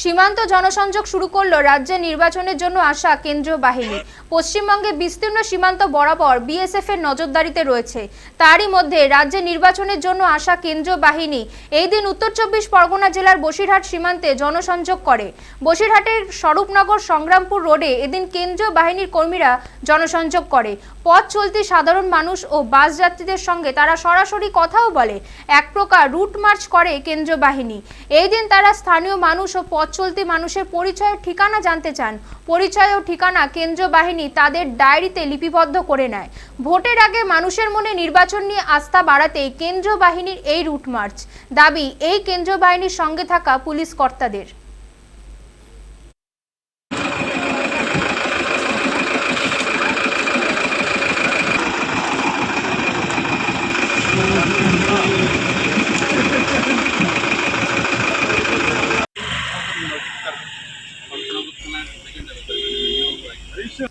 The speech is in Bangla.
সীমান্ত জনসংযোগ শুরু করল রাজ্যে নির্বাচনের জন্য আসা কেন্দ্রীয় বাহিনী। পশ্চিমবঙ্গে বিস্তীর্ণ সীমান্ত বরাবর বিএসএফ এর নজরদারিতে রয়েছে। তারই মধ্যে রাজ্যে নির্বাচনের জন্য আসা কেন্দ্রীয় বাহিনী এই দিন উত্তর চব্বিশ পরগনা জেলার বসিরহাট সীমান্তে জনসংযোগ করে। বসিরহাটের স্বরূপনগর সংগ্রামপুর রোডে এদিন কেন্দ্রীয় বাহিনীর কর্মীরা জনসংযোগ করে। পথ চলতি সাধারণ মানুষ ও বাস যাত্রীদের সঙ্গে তারা সরাসরি কথাও বলে। এক প্রকার রুট মার্চ করে কেন্দ্রীয় বাহিনী। এই দিন তারা স্থানীয় মানুষ ও পথ চলতি মানুষের পরিচয় ঠিকানা জানতে চান। পরিচয় ও ঠিকানা কেন্দ্র বাহিনী তাদের ডায়েরিতে লিপিবদ্ধ করে নেয়। ভোটের আগে মানুষের মনে নির্বাচন নিয়ে আস্থা বাড়াতেই কেন্দ্র বাহিনীর এই রুটমার্চ। দাবি, এই কেন্দ্র বাহিনীর সঙ্গে থাকা পুলিশ কর্তাদের।